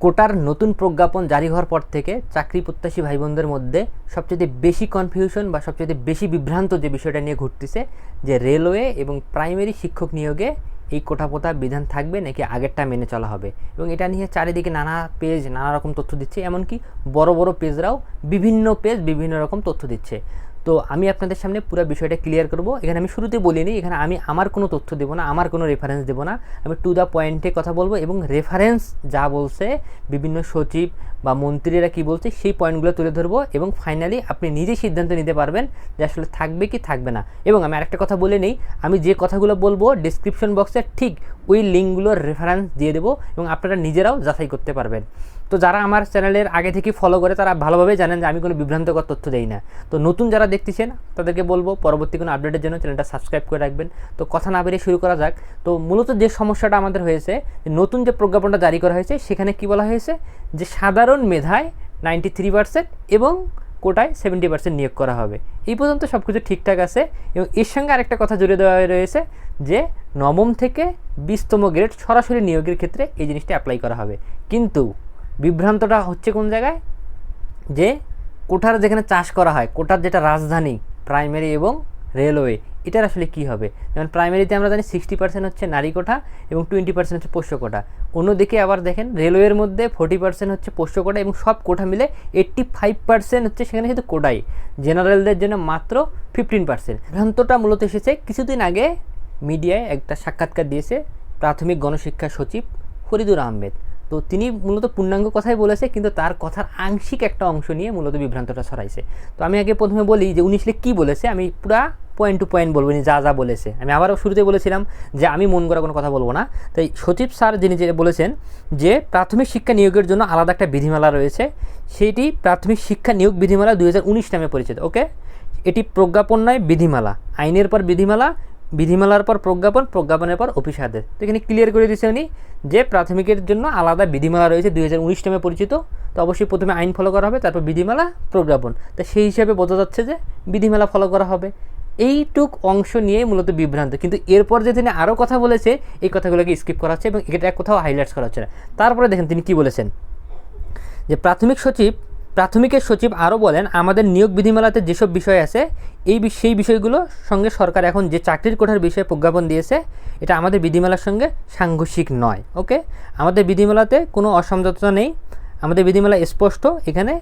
কোটার নতুন প্রজ্ঞাপন জারি হওয়ার পর থেকে চাকরি প্রত্যাশী ভাই বোনদের মধ্যে সবচেয়ে বেশি কনফিউশন বা সবচেয়ে বেশি বিভ্রান্ত যে বিষয়টা নিয়ে ঘুরতেছে যে রেলওয়ে এবং প্রাইমারি শিক্ষক নিয়োগে এই কোটা কোটাপোতা বিধান থাকবে নাকি আগেরটা মেনে চলা হবে? এবং এটা নিয়ে চারিদিকে নানা পেজ নানা রকম তথ্য দিচ্ছে, এমনকি বড় বড় পেজরাও বিভিন্ন পেজ বিভিন্ন রকম তথ্য দিচ্ছে। তো আমি আপনাদের সামনে পুরো বিষয়টা ক্লিয়ার করব। এখানে আমি শুরুতে বলিনি, এখানে আমি আমার কোনো তথ্য দেবো না, আমার কোনো রেফারেন্স দেবো না। আমি টু দ্য পয়েন্টে কথা বলব এবং রেফারেন্স যা বলছে, বিভিন্ন সচিব বা মন্ত্রীরা কি বলছে, সেই পয়েন্টগুলো তুলে ধরবো এবং ফাইনালি আপনি নিজে সিদ্ধান্ত নিতে পারবেন যে আসলে থাকবে কি থাকবে না। এবং আমি আরেকটা কথা বলে নেই, আমি যে কথাগুলো বলব ডিসক্রিপশন বক্সে ঠিক ওই লিঙ্কগুলোর রেফারেন্স দিয়ে দেবো এবং আপনারা নিজেরাও যাচাই করতে পারবেন। তো যারা আমার চ্যানেলের আগে থেকে ফলো করে, তারা ভালোভাবে জানেন যে আমি কোনো বিভ্রান্তকর তথ্য দেই না। তো নতুন যারা দেখতেছেন, তাদেরকে বলব পরবর্তী কোনো আপডেটের জন্য চ্যানেলটা সাবস্ক্রাইব করে রাখবেন। তো কথা না বেরিয়ে শুরু করা যাক। তো মূলত যে সমস্যাটা আমাদের হয়েছে নতুন যে প্রজ্ঞাপনটা জারি করা হয়েছে, সেখানে কি বলা হয়েছে? যে সাধারণ মেধায় নাইনটি থ্রি পার্সেন্ট এবং কোটায় সেভেন্টি পার্সেন্ট নিয়োগ করা হবে। এই পর্যন্ত সব কিছু ঠিকঠাক আছে এবং এর সঙ্গে আরেকটা কথা জুড়ে দেওয়া রয়েছে যে নবম থেকে বিশতম গ্রেড সরাসরি নিয়োগের ক্ষেত্রে এই জিনিসটা অ্যাপ্লাই করা হবে। কিন্তু বিভ্রান্তটা হচ্ছে কোন জায়গায়? যে কোটার যেখানে চাষ করা হয় কোটার যেটা রাজধানী প্রাইমারি এবং রেলওয়ে এটার আসলে কি হবে? যেমন প্রাইমারিতে আমরা জানি সিক্সটি পার্সেন্ট হচ্ছে নারী কোঠা এবং টোয়েন্টি পার্সেন্ট হচ্ছে পোষ্য কোটা অন্যদিকে আবার দেখেন রেলওয়ের মধ্যে ফোর্টি পার্সেন্ট হচ্ছে পোষ্য কোটা এবং সব কোঠা মিলে এইট্টি ফাইভ পার্সেন্ট হচ্ছে সেখানে শুধু কোটাই জেনারেলদের জন্য মাত্র ফিফটিন পার্সেন্ট ভ্রান্তটা মূলত এসেছে কিছুদিন আগে মিডিয়ায় একটা সাক্ষাৎকার দিয়েছে প্রাথমিক গণশিক্ষা সচিব ফরিদুর আহমেদ। তো তিনি মূলত পূর্ণাঙ্গ কথাই বলেছে, কিন্তু তার কথার আংশিক একটা অংশ নিয়ে মূলত বিভ্রান্তটা ছড়াইছে। তো আমি আগে প্রথমে বলি যে উনি আসলে কী বলেছে, আমি পুরা পয়েন্ট টু পয়েন্ট বলব যা যা বলেছে। আমি আবারও শুরুতে বলেছিলাম যে আমি মন করা কোনো কথা বলব না। তাই সচিব স্যার যিনি যে বলেছেন যে প্রাথমিক শিক্ষা নিয়োগের জন্য আলাদা একটা বিধিমালা রয়েছে সেইটি প্রাথমিক শিক্ষা নিয়োগ বিধিমালা দুই হাজার উনিশ নামে পরিচিত, ওকে? এটি প্রজ্ঞাপন নয়, বিধিমালা। আইনের পর বিধিমালা বিধিমালার পর প্রজ্ঞাপন, প্রজ্ঞাপনের পর অফিস আদেশ তো এখানে ক্লিয়ার করে দিয়েছে উনি যে প্রাথমিকের জন্য আলাদা বিধিমালা রয়েছে, দুই হাজার উনিশ নামে পরিচিত। তো অবশ্যই প্রথমে আইন ফলো করা হবে, তারপর বিধিমালা, প্রজ্ঞাপন। তো সেই হিসাবে বোঝা যাচ্ছে যে বিধিমালা ফলো করা হবে। এইটুক অংশ নিয়ে মূলত বিভ্রান্ত। কিন্তু এরপর যে তিনি আরও কথা বলেছে, এই কথাগুলোকে স্কিপ করা হচ্ছে এবং এটা কোথাও হাইলাইটস করা হচ্ছে না। তারপরে দেখেন তিনি কি বলেছেন। যে প্রাথমিক সচিব প্রাথমিকের সচিব আরও বলেন, আমাদের নিয়োগ বিধিমালাতে যেসব বিষয় আছে, এই সেই বিষয়গুলো সঙ্গে সরকার এখন যে চাকরির কোঠার বিষয়ে প্রজ্ঞাপন দিয়েছে, এটা আমাদের বিধিমালার সঙ্গে সাংঘর্ষিক নয়, ওকে? আমাদের বিধিমালাতে কোনো অসমঝোতা নেই। আমাদের বিধিমালা স্পষ্ট, এখানে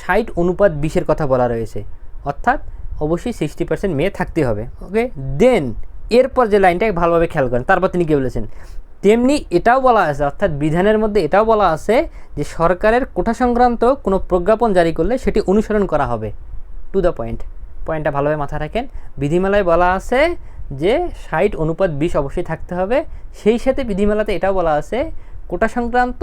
ষাট অনুপাত বিশের কথা বলা রয়েছে। অর্থাৎ অবশ্যই সিক্সটি পার্সেন্ট মেয়ে থাকতে হবে, ওকে? দেন এরপর যে লাইনটাকে ভালোভাবে খেয়াল করেন, তারপর তিনি কী বলেছেন তেমনি এটাও বলা আছে, অর্থাৎ বিধানের মধ্যে এটাও বলা আছে যে সরকারের কোঠা সংক্রান্ত কোনো প্রজ্ঞাপন জারি করলে সেটি অনুসরণ করা হবে। টু দ্য পয়েন্ট পয়েন্টটা ভালোভাবে মাথায় রাখেন। বিধিমেলায় বলা আছে যে ষাট অনুপাত বিশ অবশ্যই থাকতে হবে। সেই সাথে বিধিমেলাতে এটাও বলা আছে কোটা সংক্রান্ত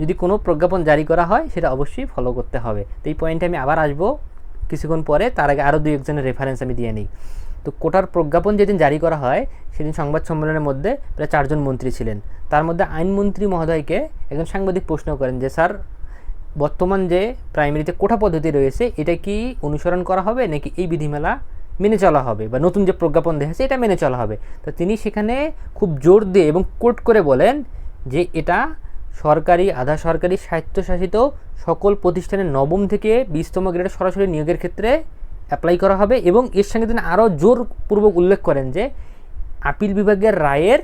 যদি কোনো প্রজ্ঞাপন জারি করা হয়, সেটা অবশ্যই ফলো করতে হবে। তো এই পয়েন্টে আমি আবার আসব। কিছুক্ষণ পরে, তার আগে আরও দুই একজনের রেফারেন্স আমি দিয়ে নিই। তো কোটার প্রজ্ঞাপন যেদিন জারি করা হয়, সেদিন সংবাদ সম্মেলনের মধ্যে প্রায় চারজন মন্ত্রী ছিলেন। তার মধ্যে আইনমন্ত্রী মহোদয়কে একজন সাংবাদিক প্রশ্ন করেন যে, স্যার, বর্তমান যে প্রাইমারিতে কোটা পদ্ধতি রয়েছে, এটা কি অনুসরণ করা হবে নাকি এই বিধিমেলা মেনে চলা হবে? বা নতুন যে প্রজ্ঞাপন দেখেছে এটা মেনে চলা হবে? তো তিনি সেখানে খুব জোর দিয়ে এবং কোট করে বলেন যে, এটা সরকারি, আধা সরকারি, স্বায়ত্তশাসিত সকল প্রতিষ্ঠানের নবম থেকে বিশতম গ্রেডে সরাসরি নিয়োগের ক্ষেত্রে অ্যাপ্লাই করা হবে এবং এর সঙ্গে তিনি আরও জোরপূর্বক উল্লেখ করেন যে, আপিল বিভাগের রায়ের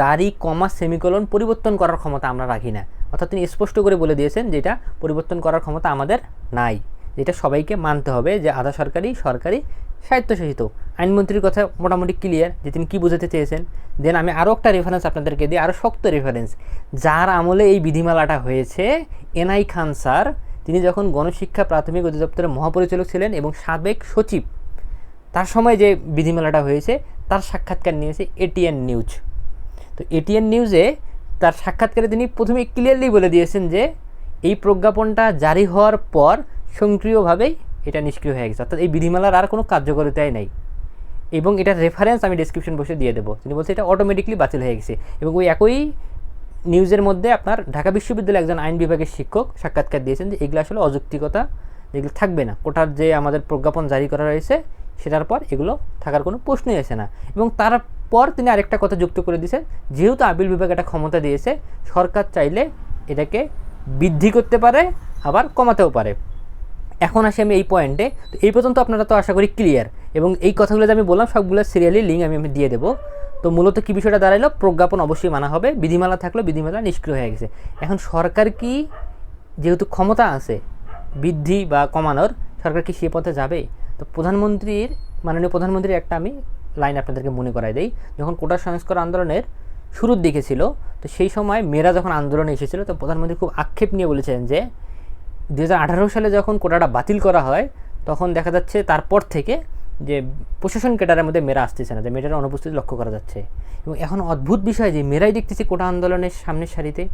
দাড়ি, কমা, সেমিকলন পরিবর্তন করার ক্ষমতা আমরা রাখি না। অর্থাৎ তিনি স্পষ্ট করে বলে দিয়েছেন যে এটা পরিবর্তন করার ক্ষমতা আমাদের নাই। যেটা সবাইকে মানতে হবে যে আধা সরকারি সরকারি, স্বায়ত্তশাসিত। আইনমন্ত্রীর কথা মোটামুটি ক্লিয়ার যে তিনি কী বোঝাতে চেয়েছেন। দেন আমি আরও একটা রেফারেন্স আপনাদেরকে দিই, আরও শক্ত রেফারেন্স যার আমলে এই বিধিমালাটা হয়েছে, এনআই খান স্যার তিনি যখন গণশিক্ষা প্রাথমিক অধিদপ্তরের মহাপরিচালক ছিলেন এবং সাবেক সচিব, তার সময় যে বিধিমালাটা হয়েছে, তার সাক্ষাৎকার নিয়েছে এটিএন নিউজ। তো এটিএন নিউজে তার সাক্ষাৎকারে তিনি প্রথমে ক্লিয়ারলি বলে দিয়েছেন যে, এই প্রজ্ঞাপনটা জারি হওয়ার পর সক্রিয়ভাবেই এটা নিষ্ক্রিয় হয়ে গেছে। অর্থাৎ এই বিধিমালার আর কোনো কার্যকরিতাই নেই। এবং এটার রেফারেন্স আমি ডিসক্রিপশন বসে দিয়ে দেবো। তিনি বলছে এটা অটোমেটিকলি বাতিল হয়ে গেছে। এবং ওই একই নিউজের মধ্যে আপনার ঢাকা বিশ্ববিদ্যালয়ের একজন আইন বিভাগের শিক্ষক সাক্ষাৎকার দিয়েছেন যে এগুলো আসলে অযৌক্তিকতা যেগুলো থাকবে না। কোটার যে আমাদের প্রজ্ঞাপন জারি করা রয়েছে, সেটার পর এগুলো থাকার কোনো প্রশ্নই আসে না। এবং তারপর তিনি আরেকটা কথা যুক্ত করে দিয়েছেন, যেহেতু আপিল বিভাগ একটা ক্ষমতা দিয়েছে, সরকার চাইলে এটাকে বৃদ্ধি করতে পারে, আবার কমাতেও পারে। এখন আসি আমি এই পয়েন্টে। তো এই পর্যন্ত আপনারা তো আশা করি ক্লিয়ার এবং এই কথাগুলো যে আমি বললাম, সবগুলো সিরিয়ালি লিঙ্ক আমি আমি দিয়ে দেবো। তো মূলত কী বিষয়টা দাঁড়াল প্রজ্ঞাপন অবশ্যই মানা হবে। বিধিমালা থাকলেও বিধিমালা নিষ্ক্রিয় হয়ে গেছে। এখন সরকার কি যেহেতু ক্ষমতা আছে বৃদ্ধি বা কমানোর, সরকার কি সে পথে যাবে? তো প্রধানমন্ত্রীর, মাননীয় প্রধানমন্ত্রীর একটা আমি লাইন আপনাদেরকে মনে করাই দেই। যখন কোটা সংস্কার আন্দোলনের শুরুর দিকে ছিল, তো সেই সময় মেয়েরা যখন আন্দোলনে এসেছিল, তো প্রধানমন্ত্রী খুব আক্ষেপ নিয়ে বলেছেন যে দু হাজার আঠারো সালে যখন কোটাটা বাতিল করা হয়, তখন দেখা যাচ্ছে তারপর থেকে যে প্রশাসন কেটারের মধ্যে মেয়েরা আসতেছে না, যে মেয়েটার অনুপস্থিতি লক্ষ্য করা যাচ্ছে। এবং এখন অদ্ভুত বিষয় যে মেয়েরাই দেখতেছি কোটা আন্দোলনের সামনের সারিতে।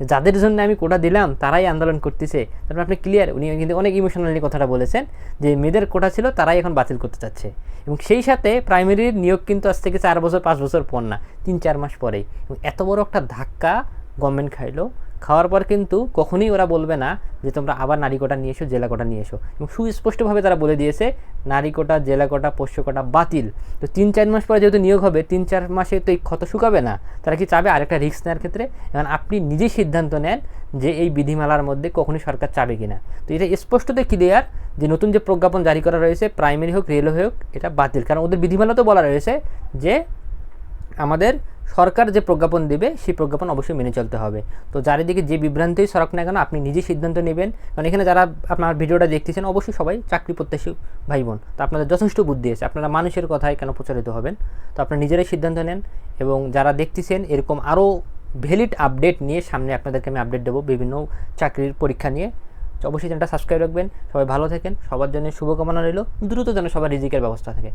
যাদের জন্য আমি কোটা দিলাম, তারাই আন্দোলন করতেছে। তারপর আপনি ক্লিয়ার উনি কিন্তু অনেক ইমোশনালি কথাটা বলেছেন, যে মেয়েদের কোটা ছিল, তারাই এখন বাতিল করতে চাচ্ছে। এবং সেই সাথে প্রাইমারির নিয়োগ কিন্তু আজ থেকে চার বছর, পাঁচ বছর পর না, তিন, চার মাস পরেই। এবং এত বড় একটা ধাক্কা গভর্নমেন্ট খাইলো। খাওয়ার পর কিন্তু কখনোই ওরা বলবে না যে তোমরা আবার নারী কোটা নিয়ে এসো, জেলা কোটা নিয়ে এসো। এবং সুস্পষ্টভাবে তারা বলে দিয়েছে, নারী কোটা, জেলা কোটা, পোষ্য কোটা বাতিল। তো তিন চার মাস পরে যেহেতু নিয়োগ হবে, তিন চার মাসে তো এই ক্ষত শুকাবে না। তারা কি চাবে আরেকটা রিস্ক নেওয়ার ক্ষেত্রে? এখন আপনি নিজেই সিদ্ধান্ত নেন যে এই বিধিমালার মধ্যে কখনই সরকার চাবে কিনা। তো এটা স্পষ্টতে ক্লিয়ার যে নতুন যে প্রজ্ঞাপন জারি করা রয়েছে প্রাইমারি হোক রেলওয়ে হোক, এটা বাতিল। কারণ ওদের বিধিমালাতে বলা রয়েছে যে আমাদের সরকার যে প্রজ্ঞাপন দেবে, সেই প্রজ্ঞাপন অবশ্যই মেনে চলতে হবে। তো চারিদিকে যে বিভ্রান্তিই সরক না কেন, আপনি নিজে সিদ্ধান্ত নেবেন। কারণ এখানে যারা আপনার ভিডিওটা দেখতেছেন, অবশ্যই সবাই চাকরি প্রত্যাশী ভাই বোন তো আপনাদের যথেষ্ট বুদ্ধি আছে। আপনারা মানুষের কথায় কেন প্রচারিত হবেন? তো আপনারা নিজেরাই সিদ্ধান্ত নেন এবং যারা দেখতেছেন, এরকম আরও ভ্যালিড আপডেট নিয়ে সামনে আপনাদেরকে আমি আপডেট দেবো বিভিন্ন চাকরির পরীক্ষা নিয়ে। অবশ্যই চ্যানেলটা সাবস্ক্রাইব রাখবেন। সবাই ভালো থাকেন। সবার জন্য শুভকামনা রইল। দ্রুত যেন সবার রিজিকের ব্যবস্থা থাকে।